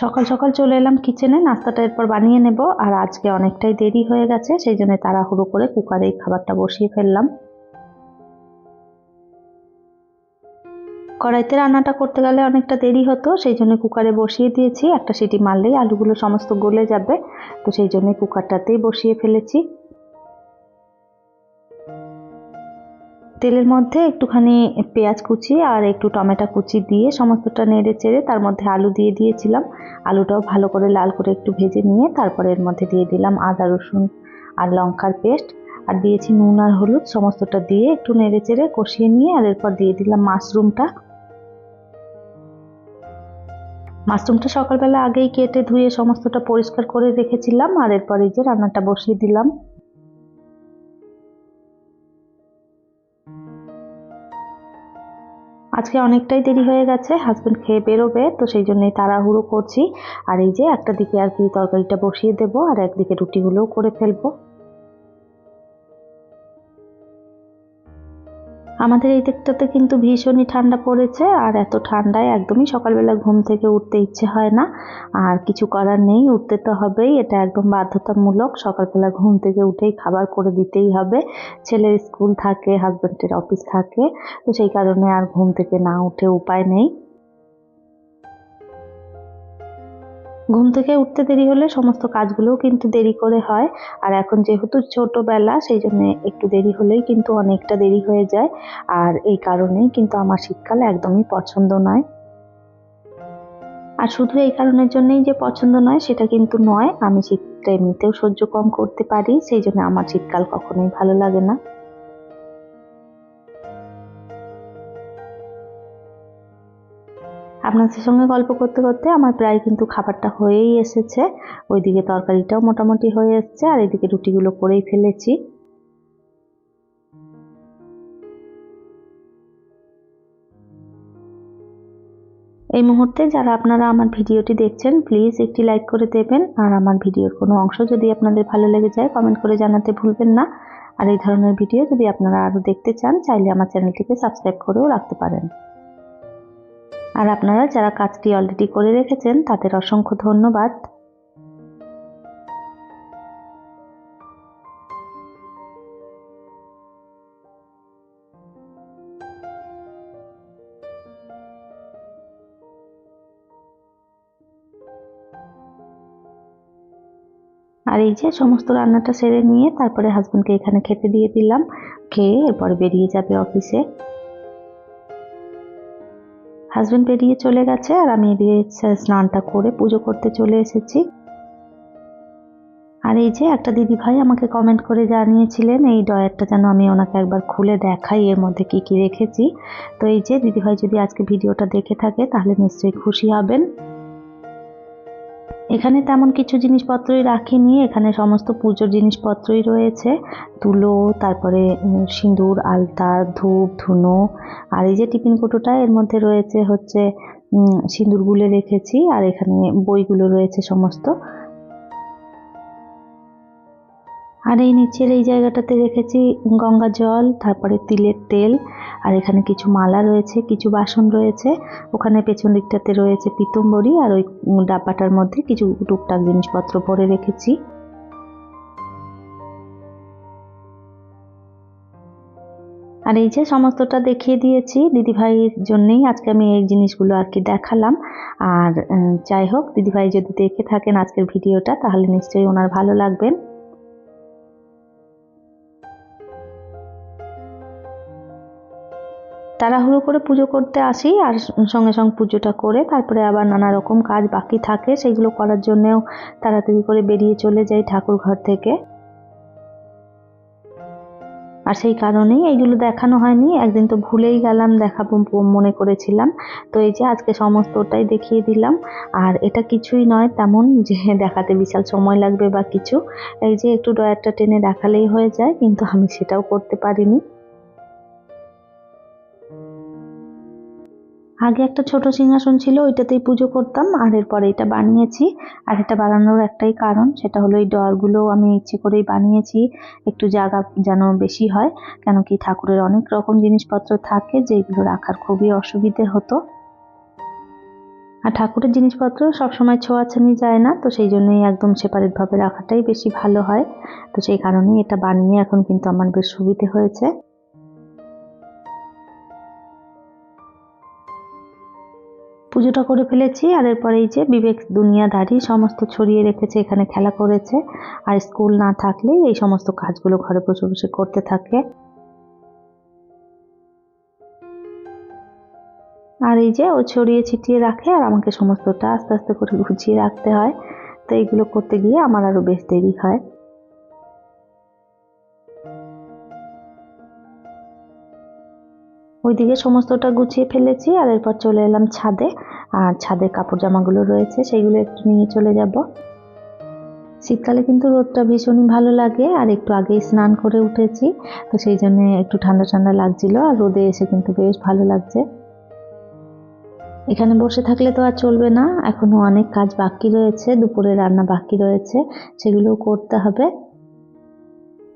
সকাল সকাল চলে এলাম কিচেনে নাস্তাটা এরপর বানিয়ে নেব। আর আজকে অনেকটাই দেরি হয়ে গেছে, সেই জন্য তাড়াহুড়ো করে কুকারে খাবারটা বসিয়ে ফেললাম। কড়াইতে রান্নাটা করতে গেলে অনেকটা দেরি হতো, সেই জন্য কুকারে বসিয়ে দিয়েছি। একটা সিটি মারলেই আলুগুলো সমস্ত গলে যাবে, তো সেই জন্য কুকারটাতেই বসিয়ে ফেলেছি। তেলের মধ্যে একটুখানি পেঁয়াজ কুচি আর একটু টমেটো কুচি দিয়ে সমস্তটা নেড়ে চেড়ে তার মধ্যে আলু দিয়ে দিয়েছিলাম। আলুটাও ভালো করে লাল করে একটু ভেজে নিয়ে তারপরে এর মধ্যে দিয়ে দিলাম আদা, রসুন আর লঙ্কার পেস্ট। আর দিয়েছি নুন আর হলুদ, সমস্তটা দিয়ে একটু নেড়ে চেড়ে কষিয়ে নিয়ে আর এরপর দিয়ে দিলাম মাশরুমটা। মাশরুমটা সকালবেলা আগেই কেটে ধুয়ে সমস্তটা পরিষ্কার করে রেখেছিলাম আর এরপর এই যে রান্নাটা বসিয়ে দিলাম। আজকে অনেকটাই দেরি হয়ে গেছে হাজব্যান্ড খেয়ে বেরোবে, তো সেই জন্যই তাড়াহুড়ো করছি। আর এই যে একটা দিকে আর কি তরকারিটা বসিয়ে দেবো, আর একদিকে রুটিগুলোও করে ফেলব। আমাদের এই দিকটাতে কিন্তু ভীষণই ঠান্ডা পড়েছে, আর এত ঠান্ডায় একদমই সকালবেলা ঘুম থেকে উঠতে ইচ্ছে হয় না। আর কিছু করার নেই, উঠতে তো হবেই, এটা একদম বাধ্যতামূলক। সকালবেলা ঘুম থেকে উঠেই খাবার করে দিতেই হবে। ছেলের স্কুল থাকে হাজব্যান্ডের অফিস থাকে, তো সেই কারণে আর ঘুম থেকে না উঠে উপায় নেই। ঘুম থেকে উঠতে দেরি হলে সমস্ত কাজগুলোও কিন্তু দেরি করে হয়। আর এখন যেহেতু ছোটবেলা, সেই জন্য একটু দেরি হলেই কিন্তু অনেকটা দেরি হয়ে যায়। আর এই কারণেই কিন্তু আমার শীতকাল একদমই পছন্দ নয়। আর শুধু এই কারণের জন্যই যে পছন্দ নয়, সেটা কিন্তু নয়। আমি শীতটা এমনিতেও সহ্য কম করতে পারি, সেই জন্য আমার শীতকাল কখনোই ভালো লাগে না। আপনাদের সঙ্গে গল্প করতে করতে আমার প্রায় কিন্তু খাবারটা হয়েই এসেছে। ওইদিকে তরকারিটাও মোটামুটি হয়ে এসছে আর এদিকে রুটিগুলো করেই ফেলেছি। এই মুহূর্তে যারা আপনারা আমার ভিডিওটি দেখছেন প্লিজ একটি লাইক করে দেবেন। আর আমার ভিডিওর কোনো অংশ যদি আপনাদের ভালো লেগে যায় কমেন্ট করে জানাতে ভুলবেন না। আর এই ধরনের ভিডিও যদি আপনারা আরও দেখতে চান, চাইলে আমার চ্যানেলটিকে সাবস্ক্রাইব করেও রাখতে পারেন। আর আপনারা যারা কাজটি অলরেডি করে রেখেছেন, তাদের অসংখ্য ধন্যবাদ। আর এই যে সমস্ত রান্নাটা সেরে নিয়ে তারপরে হাজব্যান্ডকে এখানে খেতে দিয়ে দিলাম। খেয়ে এরপর বেরিয়ে যাবে অফিসে হাজব্যান্ড বেরিয়ে চলে গেছে আর আমি এদিকে স্নানটা করে পুজো করতে চলে এসেছি। আর এই যে একটা দিদি ভাই আমাকে কমেন্ট করে জানিয়েছিলেন, এই ডয়ারটা যেন আমি ওনাকে একবার খুলে দেখাই, এর মধ্যে কি কি রেখেছি। তো এই যে দিদি ভাই যদি আজকে ভিডিওটা দেখে থাকে, তাহলে নিশ্চয়ই খুশি হবেন। এখানে তেমন কিছু জিনিসপত্রই রাখিনি, এখানে সমস্ত পুজোর জিনিসপত্রই রয়েছে। তুলো, তারপরে সিঁদুর, আলতা, ধূপ, ধুনো, আর এই যে টিফিন কোটোটা, এর মধ্যে রয়েছে হচ্ছে সিঁদুর গুলে রেখেছি, আর এখানে বইগুলো রয়েছে সমস্ত। আর এই নিচের এই জায়গাটাতে রেখেছি গঙ্গা জল, তারপরে তিলের তেল, আর এখানে কিছু মালা রয়েছে, কিছু বাসন রয়েছে। ওখানে পেছন দিকটাতে রয়েছে পিতম্বরী, আর ওই ডাব্বাটার মধ্যে কিছু টুকটাক জিনিসপত্র ভরে রেখেছি। আর এই যে সমস্তটা দেখিয়ে দিয়েছি দিদিভাইয়ের জন্যেই, আজকে আমি এই জিনিসগুলো আর কি দেখালাম। আর যাই হোক, দিদিভাই যদি দেখে থাকেন আজকের ভিডিওটা, তাহলে নিশ্চয়ই ওনার ভালো লাগবেন। তাড়াহুড়ো করে পুজো করতে আসি আর সঙ্গে সঙ্গে পুজোটা করে তারপরে আবার নানা রকম কাজ বাকি থাকে। সেইগুলো করার জন্যেও তাড়াতাড়ি করে বেরিয়ে চলে যাই ঠাকুর ঘর থেকে। আর আর সেই কারণেই এইগুলো দেখানো হয়নি। একদিন তো ভুলেই গেলাম দেখাবো মনে করেছিলাম। তো এই যে আজকে সমস্তটাই দেখিয়ে দিলাম। আর এটা কিছুই নয়, তেমন যে দেখাতে বিশাল সময় লাগবে বা কিছু। এই যে একটু ডয়ারটা টেনে দেখালেই হয়ে যায়, কিন্তু আমি সেটাও করতে পারিনি। আগে একটা ছোট সিংহাসন ছিল, ওইটাতেই পুজো করতাম, আর এরপরে এটা বানিয়েছি। আর এটা বানানোর একটাই কারণ, সেটা হলো এই ডয়ারগুলো আমি ইচ্ছে করেই বানিয়েছি, একটু জায়গা যেন বেশি হয়, কেন কি ঠাকুরের অনেক রকম জিনিসপত্র থাকে, যেগুলো রাখার খুবই অসুবিধে হতো। আর ঠাকুরের জিনিসপত্র সবসময় ছোঁয়াছানি যায় না, তো সেই জন্যই একদম সেপারেটভাবে রাখাটাই বেশি ভালো হয়। তো সেই কারণেই এটা বানিয়ে এখন কিন্তু আমার বেশ সুবিধে হয়েছে। পুজোটা করে ফেলেছি আর এরপরে এই যে বিবেক দুনিয়াদারি সমস্ত ছড়িয়ে রেখেছে, এখানে খেলা করেছে। আর স্কুল না থাকলে এই সমস্ত কাজগুলো ঘরে বসে বসে করতে থাকে। আর এই যে ও ছড়িয়ে ছিটিয়ে রাখে আর আমাকে সমস্তটা আস্তে আস্তে করে গুছিয়ে রাখতে হয়। তো এইগুলো করতে গিয়ে আমার আরও বেশ দেরি হয়। ওইদিকে সমস্তটা গুছিয়ে ফেলেছি আর এরপর চলে এলাম ছাদে। আর ছাদে কাপড় জামাগুলো রয়েছে সেইগুলো একটু নিয়ে চলে যাব। শীতকালে কিন্তু রোদটা ভীষণই ভালো লাগে আর একটু আগেই স্নান করে উঠেছি, তো সেই জন্য একটু ঠান্ডা ঠান্ডা লাগছিল আর রোদে এসে কিন্তু বেশ ভালো লাগছে। এখানে বসে থাকলে তো আর চলবে না, এখনও অনেক কাজ বাকি রয়েছে, দুপুরে রান্না বাকি রয়েছে, সেগুলোও করতে হবে।